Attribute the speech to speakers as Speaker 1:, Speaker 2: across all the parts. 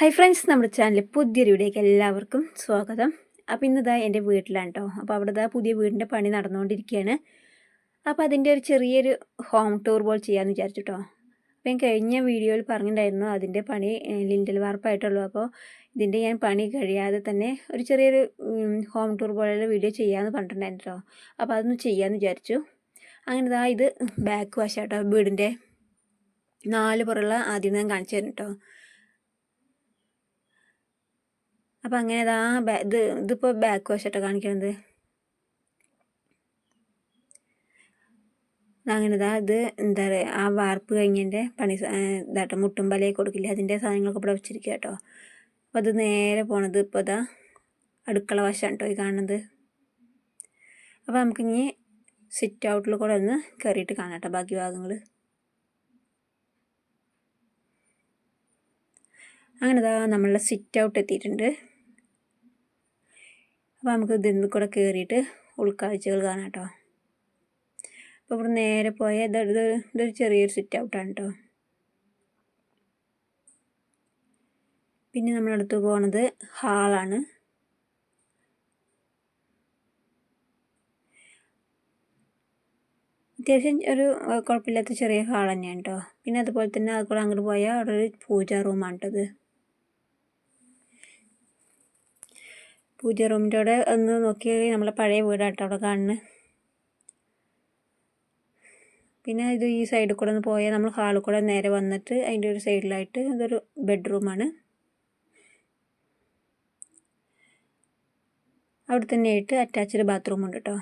Speaker 1: Hi friends നമ്മുടെ ചാനലിൽ പുതിയൊരു വീഡിയോക്ക് എല്ലാവർക്കും സ്വാഗതം. അപ്പോൾ ഇന്നിതാ എന്റെ വീട്ടിലാണ് കേട്ടോ അപ്പോൾ അവിടെ പുതിയ വീടിന്റെ പണി നടന്നുകൊണ്ടിരിക്കുകയാണ്. അപ്പോൾ അതിന്റെ ഒരു ചെറിയൊരു ഹോം ടൂർ പോലെ ചെയ്യാമെന്ന് വിചാരിച്ചു കേട്ടോ അപ്പോൾ ഞാൻ കഴിഞ്ഞ വീഡിയോയിൽ പറഞ്ഞിട്ടുണ്ടായിരുന്നു അതിന്റെ പണി ലിൻഡൽ വാർപ്പായിട്ടുള്ളൂ അപ്പോൾ ഇതിന്റെ ഞാൻ പണി കഴിയാതെ തന്നെ ഒരു ചെറിയൊരു ഹോം ടൂർ പോലെയുള്ള വീഡിയോ ചെയ്യാമെന്ന് പറഞ്ഞിട്ടുണ്ടായിരുന്നു കേട്ടോ അപ്പോൾ അതൊന്ന് ചെയ്യാമെന്ന് വിചാരിച്ചു. അങ്ങനെ ഇതാ ബാക്ക് വാഷ് കേട്ടോ വീടിന്റെ നാല് പുറമുള്ള ആദ്യം ഞാൻ കാണിച്ചു തരും കേട്ടോ അപ്പം അങ്ങനെ ഇതാ ഇത് ഇതിപ്പോൾ ബാക്ക് വശമായിട്ട് കാണിക്കണത്. അങ്ങനെ ഇതാ ഇത് എന്താ പറയുക ആ വാർപ്പ് കഴിഞ്ഞതിന്റെ പണി ഇതാട്ടോ മുട്ടും പലയൊക്കെ കൊടുക്കില്ല അതിന്റെ സാധനങ്ങളൊക്കെ ഇവിടെ വെച്ചിരിക്കുക കേട്ടോ അപ്പോൾ അത് നേരെ പോണത് ഇപ്പോൾ ഇതാ അടുക്കള വശമാണ് കേട്ടോ ഈ കാണുന്നത്. അപ്പോൾ നമുക്കിനി സിറ്റ് ഔട്ടിൽ കൂടെ ഒന്ന് കയറിയിട്ട് കാണാം കേട്ടോ ബാക്കി ഭാഗങ്ങൾ അങ്ങനെ ഇതാ നമ്മളുടെ സിറ്റ് ഔട്ട് എത്തിയിട്ടുണ്ട്. അപ്പോൾ നമുക്ക് ഇതിൽ കൂടെ കയറിയിട്ട് ഉൾക്കാഴ്ചകൾ കാണാം കേട്ടോ. അപ്പോൾ ഇവിടെ നേരെ പോയ ഇത് ഇതൊരു ചെറിയൊരു സിറ്റ് ഔട്ടാണ് കേട്ടോ. പിന്നെ നമ്മളടുത്ത് പോണത് ഹാളാണ് അത്യാവശ്യം ഒരു കുഴപ്പമില്ലാത്ത ചെറിയ ഹാൾ തന്നെയാണ് കേട്ടോ. പിന്നെ അതുപോലെ തന്നെ അതുകൂടെ അങ്ങോട്ട് പോയാൽ അവിടെ ഒരു പൂജാ റൂമാണ് കേട്ടത് പൂജ റൂമിന്റെ അവിടെ ഒന്ന് നോക്കിയാൽ നമ്മളെ പഴയ വീടാട്ടോ അവിടെ കാണുന്നത് പിന്നെ ഇത് ഈ സൈഡിൽ കൂടെ ഒന്ന് പോയാൽ നമ്മൾ ഹാളിൽ കൂടെ നേരെ വന്നിട്ട് അതിന്റെ ഒരു സൈഡിലായിട്ട് ഇതൊരു ബെഡ്റൂമാണ് അവിടെ തന്നെയായിട്ട് അറ്റാച്ച്ഡ് ബാത്റൂം ഉണ്ട് കേട്ടോ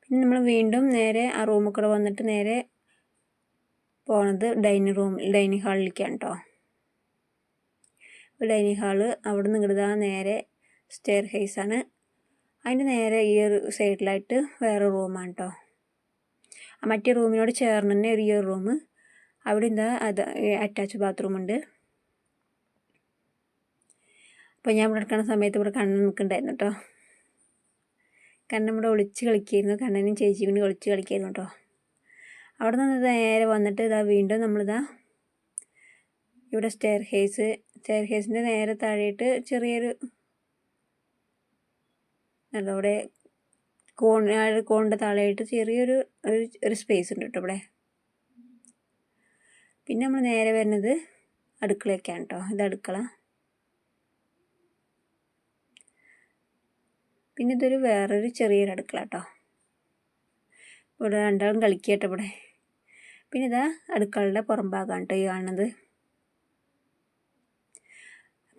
Speaker 1: പിന്നെ നമ്മൾ വീണ്ടും നേരെ ആ റൂമിൽ കൂടെ വന്നിട്ട് നേരെ പോണത് ഡൈനിങ് റൂം ഡൈനിങ് ഹാളിലേക്കാണ് കേട്ടോ ഡൈനിങ് ഹാൾ. അവിടെ നിന്ന് ഇങ്ങോട്ട് നേരെ സ്റ്റെയർ ഹേസാണ് അതിന്റെ നേരെ ഈ ഒരു സൈഡിലായിട്ട് വേറെ റൂമാണ് കേട്ടോ മറ്റേ റൂമിനോട് ചേർന്ന് തന്നെ ഒരു ഈ ഒരു റൂം അവിടെ എന്താ അത് അറ്റാച്ച് ബാത്റൂം ഉണ്ട്. അപ്പോൾ ഞാൻ ഇവിടെ എടുക്കുന്ന സമയത്ത് ഇവിടെ കണ്ണൻ നിൽക്കുന്നുണ്ടായിരുന്നു കേട്ടോ കണ്ണൻ ഇവിടെ ഒളിച്ച് കളിക്കായിരുന്നു. കണ്ണനും ചേച്ചിയും ഒളിച്ച് കളിക്കായിരുന്നു കേട്ടോ അവിടെ നിന്ന് നേരെ വന്നിട്ട് ഇതാ വീണ്ടും നമ്മളിതാ ഇവിടെ സ്റ്റെയർ ഹേസ് ഹേസിന്റെ നേരെ താഴെയിട്ട് ചെറിയൊരു അവിടെ കോൺ കോണിന്റെ താഴെയായിട്ട് ചെറിയൊരു ഒരു ഒരു സ്പേസ് ഉണ്ട് കേട്ടോ ഇവിടെ. പിന്നെ നമ്മൾ നേരെ വരുന്നത് അടുക്കളയൊക്കെയാണ് കേട്ടോ. ഇത് അടുക്കള. പിന്നെ ഇതൊരു വേറൊരു ചെറിയൊരു അടുക്കള കേട്ടോ. ഇവിടെ രണ്ടാളും കളിക്കട്ടോ ഇവിടെ. പിന്നെ ഇതാ അടുക്കളയുടെ പുറം ഭാഗമാണ് കേട്ടോ ഈ കാണുന്നത്.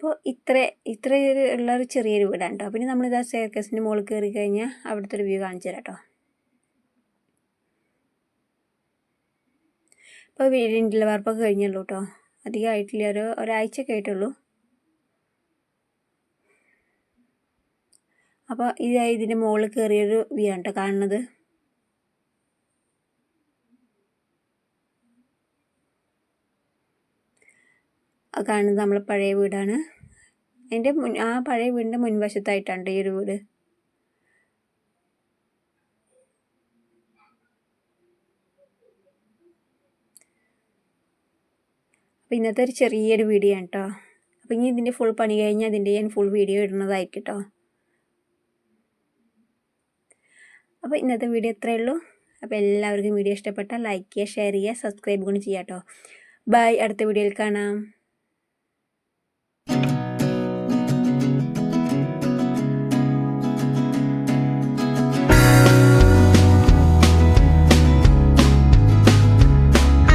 Speaker 1: അപ്പോൾ ഇത്ര ഇത്ര ഉള്ള ഒരു ചെറിയൊരു വീടാണ് കേട്ടോ പിന്നെ നമ്മളിതാ സ്റ്റെയർക്കേസിന്റെ മുകളിൽ കയറി കഴിഞ്ഞാൽ അവിടുത്തെ ഒരു വ്യൂ കാണിച്ചു തരാം കേട്ടോ ഇപ്പോൾ വീടിന്റെ വാർപ്പൊക്കെ കഴിഞ്ഞുള്ളൂ കേട്ടോ അധികം ആയിട്ടില്ല. ഒരു ഒരാഴ്ചയൊക്കെ ആയിട്ടുള്ളൂ. അപ്പോൾ ഇതായി ഇതിന്റെ മുകളിൽ കയറിയൊരു വ്യൂ ആണ് കേട്ടോ കാണുന്നത്. കാണുന്നത് നമ്മളെ പഴയ വീടാണ്. അതിന്റെ മുൻ ആ പഴയ വീടിന്റെ മുൻവശത്തായിട്ടുണ്ട് ഈ ഒരു വീട്. അപ്പോൾ ഇന്നത്തെ ഒരു ചെറിയൊരു വീഡിയോ ആണ് കേട്ടോ അപ്പോൾ ഇനി ഇതിന്റെ ഫുൾ പണി കഴിഞ്ഞാൽ അതിന്റെ ഞാൻ ഫുൾ വീഡിയോ ഇടുന്നതായിരിക്കും കേട്ടോ അപ്പോൾ ഇന്നത്തെ വീഡിയോ ഇത്രയേ ഉള്ളൂ. അപ്പോൾ എല്ലാവർക്കും വീഡിയോ ഇഷ്ടപ്പെട്ടാൽ ലൈക്ക് ചെയ്യുക ഷെയർ ചെയ്യുക സബ്സ്ക്രൈബ് കൂടി ചെയ്യാം കേട്ടോ ബൈ അടുത്ത വീഡിയോയിൽ കാണാം.